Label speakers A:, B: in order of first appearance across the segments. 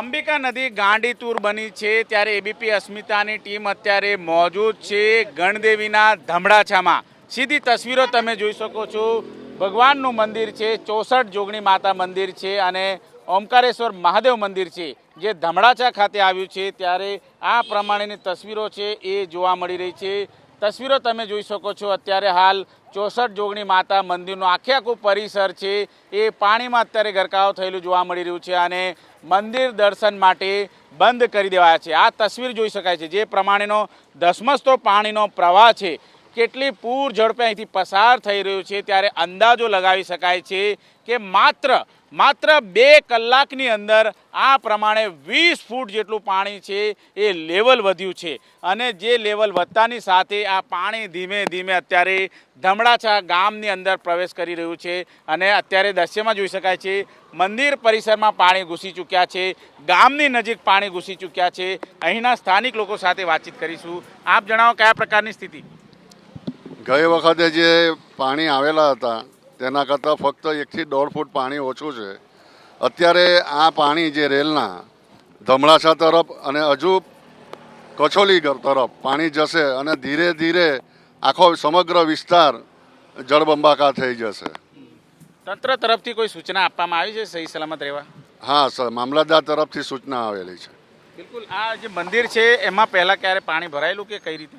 A: અંબિકા નદી ગાંડીતુર બની છે ત્યારે એબીપી અસ્મિતાની ટીમ અત્યારે મોજૂદ છે ગણદેવીના ધમડાછામાં. સીધી તસવીરો તમે જોઈ શકો છો. ભગવાનનું મંદિર છે, ચોસઠ જોગણી માતા મંદિર છે અને ઓમકારેશ્વર મહાદેવ મંદિર છે. જે ધમડાચા ખાતે આવ્યું છે ત્યારે આ પ્રમાણેની તસવીરો છે એ જોવા મળી રહી છે. તસવીરો તમે જોઈ શકો છો. અત્યારે હાલ ચોસઠ જોગણી માતા મંદિરનું આખે આખું પરિસર છે. એ પાણીમાં અત્યારે ગરકાવ થયેલું જોવા મળી રહ્યું છે અને મંદિર દર્શન માટે બંધ કરી દેવાયા છે. આ તસવીર જોઈ શકાય છે. જે પ્રમાણેનો ધસમસતો પાણીનો પ્રવાહ છે. કેટલી પૂર ઝડપે અહીંથી પસાર થઈ રહ્યું છે. ત્યારે અંદાજો લગાવી શકાય છે કે માત્ર માત્ર બે કલાકની અંદર આ પ્રમાણે વીસ ફૂટ જેટલું પાણી છે એ લેવલ વધ્યું છે. અને જે લેવલ વધતાની સાથે આ પાણી ધીમે ધીમે અત્યારે ધમડાછા ગામની અંદર પ્રવેશ કરી રહ્યું છે. અને અત્યારે દ્રશ્યમાં જોઈ શકાય છે, મંદિર પરિસરમાં પાણી ઘૂસી ચૂક્યા છે, ગામની નજીક પાણી ઘૂસી ચૂક્યા છે. અહીંના સ્થાનિક લોકો સાથે વાતચીત કરીશું. આપ જણાવો કયા પ્રકારની સ્થિતિ?
B: ગઈ વખતે જે પાણી આવેલા હતા તેના કરતાં ફક્ત એકથી દોઢ ફૂટ પાણી ઓછું છે. અત્યારે આ પાણી જે રેલના ધમડાસા તરફ અને હજુ કછોલી તરફ પાણી જશે અને ધીરે ધીરે આખો સમગ્ર વિસ્તાર જળબંબાકાર થઈ જશે.
A: તંત્ર તરફથી કોઈ સૂચના આપવામાં આવી છે સહી સલામત રહેવા?
B: હા સર. મામલતદાર તરફથી સૂચના આવેલી છે.
A: બિલકુલ. આ જે મંદિર છે એમાં પહેલા ક્યારે પાણી ભરાયેલું કે કઈ રીતે?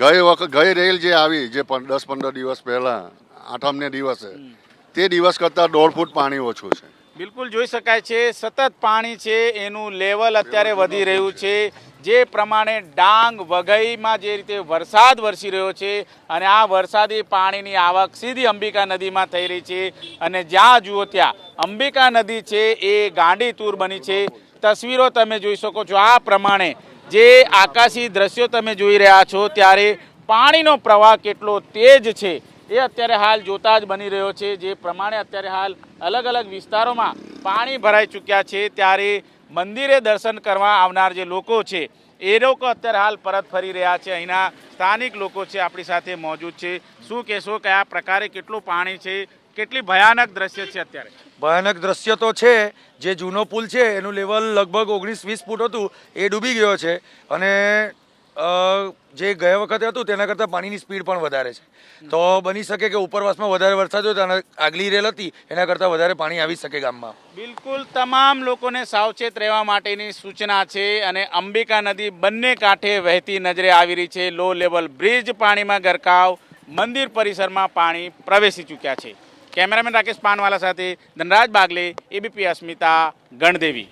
B: ગઈ વખત ગઈ રેલ જે આવી જે દસ પંદર દિવસ પહેલાં આઠમને દિવસે. તે દિવસ કરતાં દોઢ ફૂટ પાણી ઓછું છે.
A: બિલકુલ જોઈ શકાય છે સતત પાણી છે એનું લેવલ અત્યારે વધી રહ્યું છે. જે પ્રમાણે ડાંગ વઘઈમાં જે રીતે વરસાદ વરસી રહ્યો છે અને આ વરસાદી પાણીની આવક સીધી અંબિકા નદીમાં થઈ રહી છે અને જ્યાં જુઓ ત્યાં અંબિકા નદી છે એ ગાંડી તૂર બની છે. તસવીરો તમે જોઈ શકો છો. આ પ્રમાણે જે આકાશી દ્રશ્યો તમે જોઈ રહ્યા છો ત્યારે પાણીનો પ્રવાહ કેટલો તેજ છે. એ અત્યારે હાલ જોતા જ બની રહ્યો છે. જે પ્રમાણે અત્યારે હાલ અલગ અલગ વિસ્તારોમાં પાણી ભરાઈ ચૂક્યા છે. ત્યારે મંદિરે દર્શન કરવા આવનાર જે લોકો છે, એ લોકો અત્યારે હાલ પરત ફરી રહ્યા છે. અહીંના સ્થાનિક લોકો છે, આપણી સાથે મોજૂદ છે. શું કહેશો કયા પ્રકારે કેટલું પાણી છે? કેટલી ભયાનક દ્રશ્ય છે અત્યારે?
C: ભયાનક દ્રશ્ય તો છે. જે જૂનો પુલ છે, એનું લેવલ લગભગ ઓગણીસ વીસ ફૂટ હતું, એ ડૂબી ગયો છે. અને જે ગયા વખતે હતું, તેના કરતાં પાણીની સ્પીડ પણ વધારે છે. તો બની શકે કે ઉપરવાસમાં વધારે વરસાદ હોય તો આગલી રેલ હતી, એના કરતાં વધારે પાણી આવી શકે ગામમાં.
A: બિલકુલ તમામ લોકોને સાવચેત રહેવા માટેની સૂચના છે અને અંબિકા નદી બંને કાંઠે વહેતી નજરે આવી રહી છે. લો લેવલ બ્રિજ પાણીમાં ગરકાવ, મંદિર પરિસરમાં પાણી પ્રવેશી ચૂક્યા છે. કેમેરામેન રાકેશ પાનવાલા સાથે ધનરાજ બાગલે એબીપી અસ્મિતા, ગણદેવી.